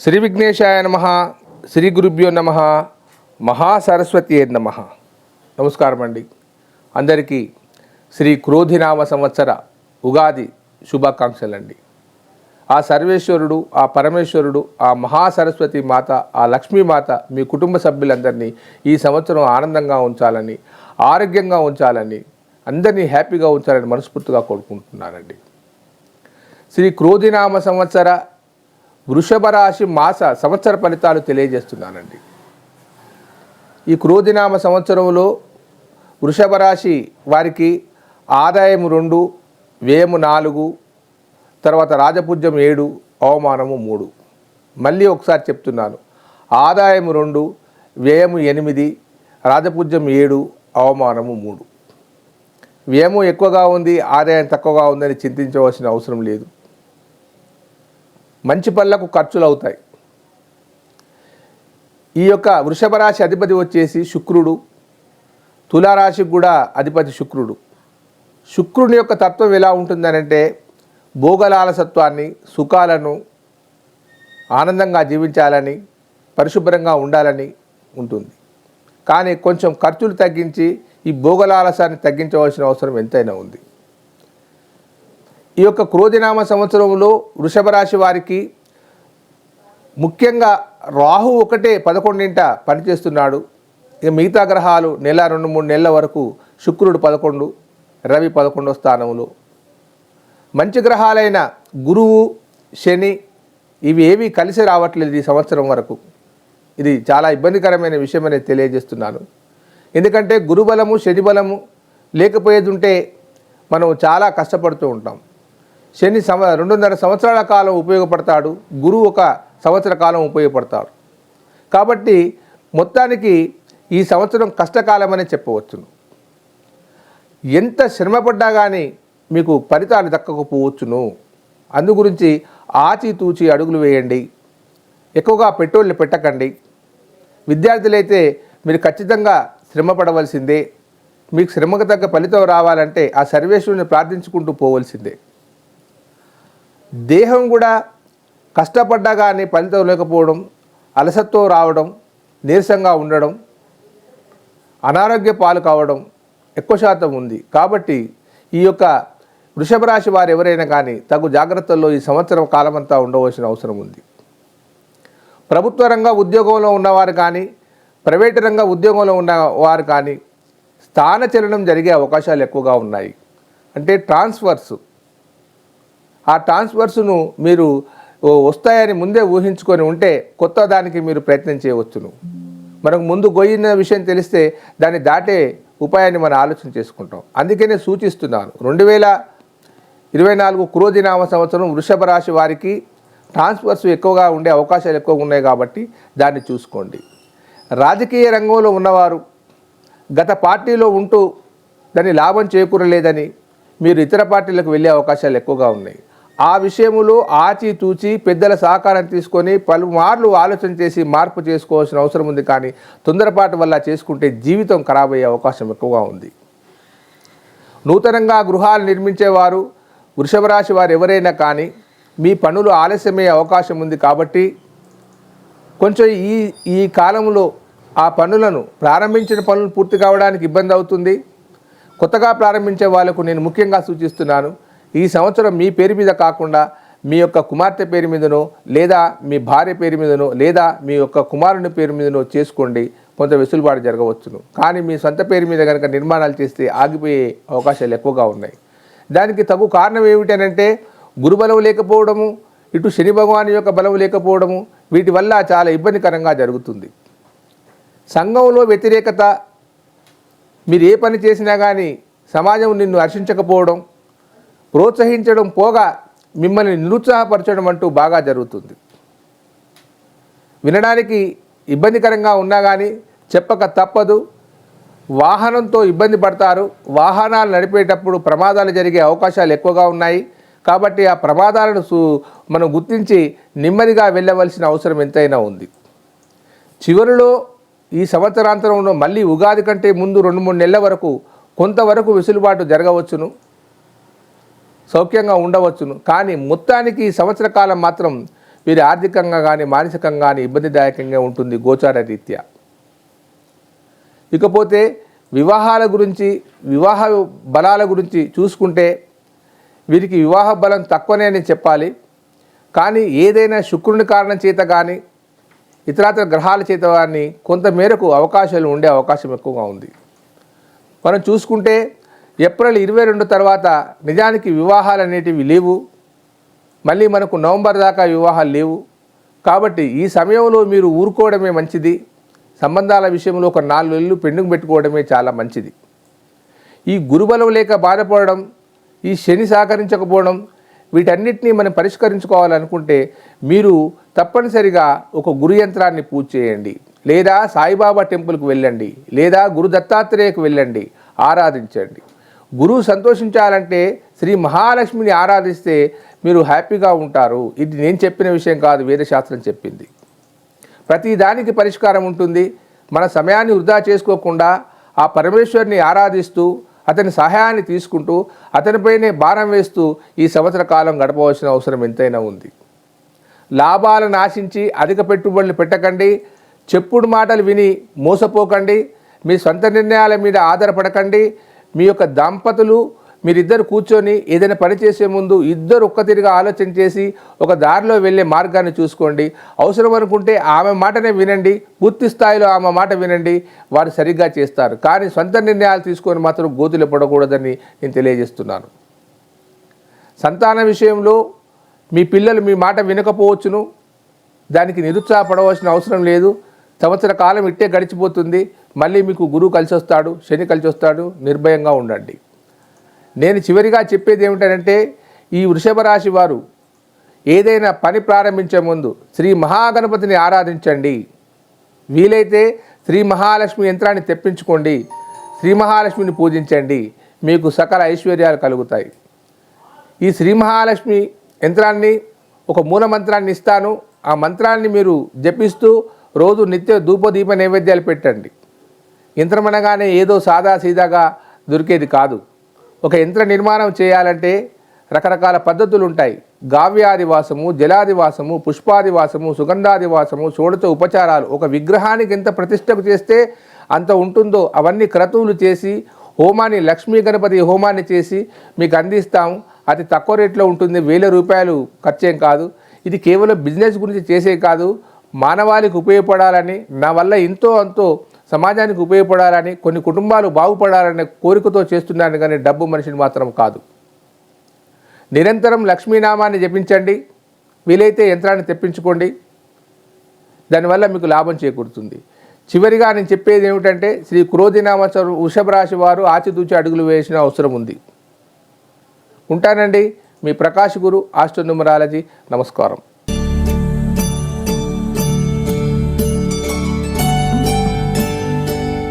శ్రీ విఘ్నేశాయ నమ శ్రీ గురుభ్యో నమ మహాసరస్వతి నమ. నమస్కారం అండి. అందరికీ శ్రీ క్రోధినామ సంవత్సర ఉగాది శుభాకాంక్షలండి. ఆ సర్వేశ్వరుడు ఆ పరమేశ్వరుడు ఆ మహాసరస్వతి మాత ఆ లక్ష్మీమాత మీ కుటుంబ సభ్యులందరినీ ఈ సంవత్సరం ఆనందంగా ఉంచాలని ఆరోగ్యంగా ఉంచాలని అందరినీ హ్యాపీగా ఉంచాలని మనస్ఫూర్తిగా కోరుకుంటున్నానండి. శ్రీ క్రోధినామ సంవత్సర వృషభ రాశి మాస సంవత్సర ఫలితాలు తెలియజేస్తున్నానండి. ఈ క్రోధినామ సంవత్సరంలో వృషభ రాశి వారికి ఆదాయం రెండు వ్యయము నాలుగు తర్వాత రాజపూజ్యం ఏడు అవమానము మూడు. మళ్ళీ ఒకసారి చెప్తున్నాను. ఆదాయం రెండు వ్యయము ఎనిమిది రాజపూజ్యం ఏడు అవమానము మూడు. వ్యయము ఎక్కువగా ఉంది ఆదాయం తక్కువగా ఉందని చింతించవలసిన అవసరం లేదు. మంచి పనులకు ఖర్చులు అవుతాయి ఈ యొక్క వృషభ రాశి అధిపతి వచ్చేసి శుక్రుడు. తులారాశికి కూడా అధిపతి శుక్రుడు. శుక్రుని యొక్క తత్వం ఎలా ఉంటుందనంటే భోగలాలసత్వాన్ని సుఖాలను ఆనందంగా జీవించాలని పరిశుభ్రంగా ఉండాలని ఉంటుంది. కానీ కొంచెం ఖర్చులు తగ్గించి ఈ భోగలాలసాన్ని తగ్గించవలసిన అవసరం ఎంతైనా ఉంది. ఈ యొక్క క్రోధినామ సంవత్సరంలో వృషభ రాశి వారికి ముఖ్యంగా రాహు ఒకటే పదకొండింట పనిచేస్తున్నాడు. ఇక మిగతా గ్రహాలు నెల రెండు మూడు నెలల వరకు శుక్రుడు పదకొండు రవి పదకొండో స్థానంలో. మంచి గ్రహాలైన గురువు శని ఇవి ఏవి కలిసి రావట్లేదు ఈ సంవత్సరం వరకు. ఇది చాలా ఇబ్బందికరమైన విషయం అనేది తెలియజేస్తున్నాను. ఎందుకంటే గురుబలము శని బలము లేకపోయేది ఉంటే మనం చాలా కష్టపడుతూ ఉంటాం. శని సంవ రెండున్నర సంవత్సరాల కాలం ఉపయోగపడతాడు. గురువు ఒక సంవత్సర కాలం ఉపయోగపడతాడు. కాబట్టి మొత్తానికి ఈ సంవత్సరం కష్టకాలమనే చెప్పవచ్చును ఎంత శ్రమపడ్డా కానీ మీకు ఫలితాలు దక్కకపోవచ్చును. అందు గురించి ఆచితూచి అడుగులు వేయండి. ఎక్కువగా పెట్రోల్ని పెట్టకండి. విద్యార్థులైతే మీరు ఖచ్చితంగా శ్రమ పడవలసిందే మీకు శ్రమకు తగ్గ ఫలితం రావాలంటే ఆ సర్వేశ్వరుని ప్రార్థించుకుంటూ పోవలసిందే. దేహం కూడా కష్టపడ్డా కానీ ఫలితం లేకపోవడం అలసత్వం రావడం నీరసంగా ఉండడం అనారోగ్య పాలు కావడం ఎక్కువ శాతం ఉంది. కాబట్టి ఈ యొక్క వృషభ రాశి వారు ఎవరైనా కానీ తగు జాగ్రత్తల్లో ఈ సంవత్సరం కాలమంతా ఉండవలసిన అవసరం ఉంది. ప్రభుత్వ రంగ ఉద్యోగంలో ఉన్నవారు కానీ ప్రైవేటు రంగ ఉద్యోగంలో ఉన్నవారు కానీ స్థానచలనం జరిగే అవకాశాలు ఎక్కువగా ఉన్నాయి. అంటే ట్రాన్స్ఫర్స్ ఆ ట్రాన్స్ఫర్స్ను మీరు వస్తాయని ముందే ఊహించుకొని ఉంటే కొత్త దానికి మీరు ప్రయత్నం చేయవచ్చును. మనకు ముందు గొయ్యిన విషయం తెలిస్తే దాన్ని దాటే ఉపాయాన్ని మనం ఆలోచన చేసుకుంటాం. అందుకనే సూచిస్తున్నాను రెండు వేల ఇరవై నాలుగు క్రోధినామ సంవత్సరం వృషభ రాశి వారికి ట్రాన్స్ఫర్స్ ఎక్కువగా ఉండే అవకాశాలు ఎక్కువగా ఉన్నాయి కాబట్టి దాన్ని చూసుకోండి. రాజకీయ రంగంలో ఉన్నవారు గత పార్టీలో ఉంటూ దాన్ని లాభం చేకూరలేదని మీరు ఇతర పార్టీలకు వెళ్ళే అవకాశాలు ఎక్కువగా ఉన్నాయి. ఆ విషయంలో ఆచితూచి పెద్దల సహకారం తీసుకొని పలుమార్లు ఆలోచన చేసి మార్పు చేసుకోవాల్సిన అవసరం ఉంది. కానీ తొందరపాటు వల్ల చేసుకుంటే జీవితం ఖరాబ్ అయ్యే అవకాశం ఎక్కువగా ఉంది. నూతనంగా గృహాలు నిర్మించేవారు వృషభరాశి వారు ఎవరైనా కానీ మీ పనులు ఆలస్యమయ్యే అవకాశం ఉంది కాబట్టి కొంచెం ఈ ఈ కాలంలో ఆ పనులను ప్రారంభించిన పనులు పూర్తి కావడానికి ఇబ్బంది అవుతుంది. కొత్తగా ప్రారంభించే వాళ్ళకు నేను ముఖ్యంగా సూచిస్తున్నాను ఈ సంవత్సరం మీ పేరు మీద కాకుండా మీ యొక్క కుమార్తె పేరు మీదనో లేదా మీ భార్య పేరు మీదనో లేదా మీ యొక్క కుమారుని పేరు మీదనో చేసుకోండి. కొంత వెసులుబాటు జరగవచ్చును. కానీ మీ సొంత పేరు మీద కనుక నిర్మాణాలు చేస్తే ఆగిపోయే అవకాశాలు ఎక్కువగా ఉన్నాయి. దానికి తగు కారణం ఏమిటనంటే గురుబలం లేకపోవడము ఇటు శని భగవాన్ యొక్క బలం లేకపోవడము వీటి వల్ల చాలా ఇబ్బందికరంగా జరుగుతుంది. సంఘంలో వ్యతిరేకత మీరు ఏ పని చేసినా కానీ సమాజం నిన్ను హర్షించకపోవడం ప్రోత్సహించడం పోగా మిమ్మల్ని నిరుత్సాహపరచడం అంటూ బాగా జరుగుతుంది. వినడానికి ఇబ్బందికరంగా ఉన్నా కానీ చెప్పక తప్పదు. వాహనంతో ఇబ్బంది పడతారు. వాహనాలు నడిపేటప్పుడు ప్రమాదాలు జరిగే అవకాశాలు ఎక్కువగా ఉన్నాయి. కాబట్టి ఆ ప్రమాదాలను మనం గుర్తించి నెమ్మదిగా వెళ్ళవలసిన అవసరం ఎంతైనా ఉంది. చివరిలో ఈ సంవత్సరాంతరంలో మళ్ళీ ఉగాది కంటే ముందు రెండు మూడు నెలల వరకు కొంతవరకు వెసులుబాటు జరగవచ్చును. సౌఖ్యంగా ఉండవచ్చును. కానీ మొత్తానికి ఈ సంవత్సర కాలం మాత్రం వీరి ఆర్థికంగా కానీ మానసికంగా కానీ ఇబ్బందిదాయకంగా ఉంటుంది గోచార రీత్యా. ఇకపోతే వివాహాల గురించి వివాహ బలాల గురించి చూసుకుంటే వీరికి వివాహ బలం తక్కువనే అని చెప్పాలి. కానీ ఏదైనా శుక్రుని కారణం చేత కానీ ఇతరాతర గ్రహాల చేత కానీ కొంత మేరకు అవకాశాలు ఉండే అవకాశం ఎక్కువగా ఉంది. మనం చూసుకుంటే ఏప్రిల్ ఇరవై రెండు తర్వాత నిజానికి వివాహాలు అనేటివి లేవు. మళ్ళీ మనకు నవంబర్ దాకా వివాహాలు లేవు. కాబట్టి ఈ సమయంలో మీరు ఊరుకోవడమే మంచిది. సంబంధాల విషయంలో ఒక నాలుగు నెలలు పెండింగ్ పెట్టుకోవడమే చాలా మంచిది. ఈ గురుబలం లేక బాధపడడం ఈ శని సహకరించకపోవడం వీటన్నిటినీ మనం పరిష్కరించుకోవాలనుకుంటే మీరు తప్పనిసరిగా ఒక గురు యంత్రాన్ని పూజ చేయండి. లేదా సాయిబాబా టెంపుల్కి వెళ్ళండి. లేదా గురు దత్తాత్రేయకు వెళ్ళండి. ఆరాధించండి. గురువు సంతోషించాలంటే శ్రీ మహాలక్ష్మిని ఆరాధిస్తే మీరు హ్యాపీగా ఉంటారు. ఇది నేను చెప్పిన విషయం కాదు వేదశాస్త్రం చెప్పింది. ప్రతి దానికి పరిష్కారం ఉంటుంది. మన సమయాన్ని వృధా చేసుకోకుండా ఆ పరమేశ్వరిని ఆరాధిస్తూ అతని సహాయాన్ని తీసుకుంటూ అతనిపైనే భారం వేస్తూ ఈ సంవత్సర కాలం గడపవలసిన అవసరం ఎంతైనా ఉంది. లాభాలను ఆశించి అధిక పెట్టుబడులు పెట్టకండి. చెప్పుడు మాటలు విని మోసపోకండి. మీ సొంత నిర్ణయాల మీద ఆధారపడకండి. మీ యొక్క దంపతులు మీరిద్దరు కూర్చొని ఏదైనా పని చేసే ముందు ఇద్దరు ఒక్కతిరిగా ఆలోచన చేసి ఒక దారిలో వెళ్ళే మార్గాన్ని చూసుకోండి. అవసరం అనుకుంటే ఆమె మాటనే వినండి. పూర్తి స్థాయిలో ఆమె మాట వినండి. వారు సరిగ్గా చేస్తారు. కానీ సొంత నిర్ణయాలు తీసుకొని మాత్రం గోతులు పడకూడదని నేను తెలియజేస్తున్నాను. సంతాన విషయంలో మీ పిల్లలు మీ మాట వినకపోవచ్చును. దానికి నిరుత్సాహపడవలసిన అవసరం లేదు. సంవత్సర కాలం ఇట్టే గడిచిపోతుంది. మళ్ళీ మీకు గురువు కలిసి వస్తాడు శని కలిసి వస్తాడు నిర్భయంగా ఉండండి. నేను చివరిగా చెప్పేది ఏమిటంటే ఈ వృషభ రాశి వారు ఏదైనా పని ప్రారంభించే ముందు శ్రీ మహాగణపతిని ఆరాధించండి. వీలైతే శ్రీ మహాలక్ష్మి యంత్రాన్ని తెప్పించుకోండి. శ్రీ మహాలక్ష్మిని పూజించండి. మీకు సకల ఐశ్వర్యాలు కలుగుతాయి. ఈ శ్రీ మహాలక్ష్మి యంత్రాన్ని ఒక మూల మంత్రాన్ని ఇస్తాను. ఆ మంత్రాన్ని మీరు జపిస్తూ రోజు నిత్య ధూపదీప నైవేద్యాలు పెట్టండి. యంత్రం అనగానే ఏదో సాదా సీదాగా దొరికేది కాదు. ఒక యంత్ర నిర్మాణం చేయాలంటే రకరకాల పద్ధతులు ఉంటాయి గావ్యాదివాసము జలాదివాసము పుష్పాదివాసము సుగంధాదివాసము షోడచ ఉపచారాలు. ఒక విగ్రహానికి ఎంత ప్రతిష్టకు చేస్తే అంత ఉంటుందో అవన్నీ క్రతువులు చేసి హోమాన్ని లక్ష్మీ గణపతి హోమాన్ని చేసి మీకు అందిస్తాం. అతి తక్కువ రేట్లో ఉంటుంది. వేల రూపాయలు ఖర్చేం కాదు. ఇది కేవలం బిజినెస్ గురించి చేసే కాదు. మానవాళికి ఉపయోగపడాలని నా వల్ల ఎంతో అంతో సమాజానికి ఉపయోగపడాలని కొన్ని కుటుంబాలు బాగుపడాలనే కోరికతో చేస్తున్నాను కానీ డబ్బు మనిషిని మాత్రం కాదు. నిరంతరం లక్ష్మీనామాన్ని జపించండి. వీలైతే యంత్రాన్ని తెప్పించుకోండి. దానివల్ల మీకు లాభం చేకూరుతుంది. చివరిగా నేను చెప్పేది ఏమిటంటే శ్రీ క్రోధినామ వృషభ రాశి వారు ఆచితూచి అడుగులు వేసిన అవసరం ఉంది. ఉంటానండి. మీ ప్రకాష్ గురు ఆస్ట్రో న్యూమరాలజీ నమస్కారం.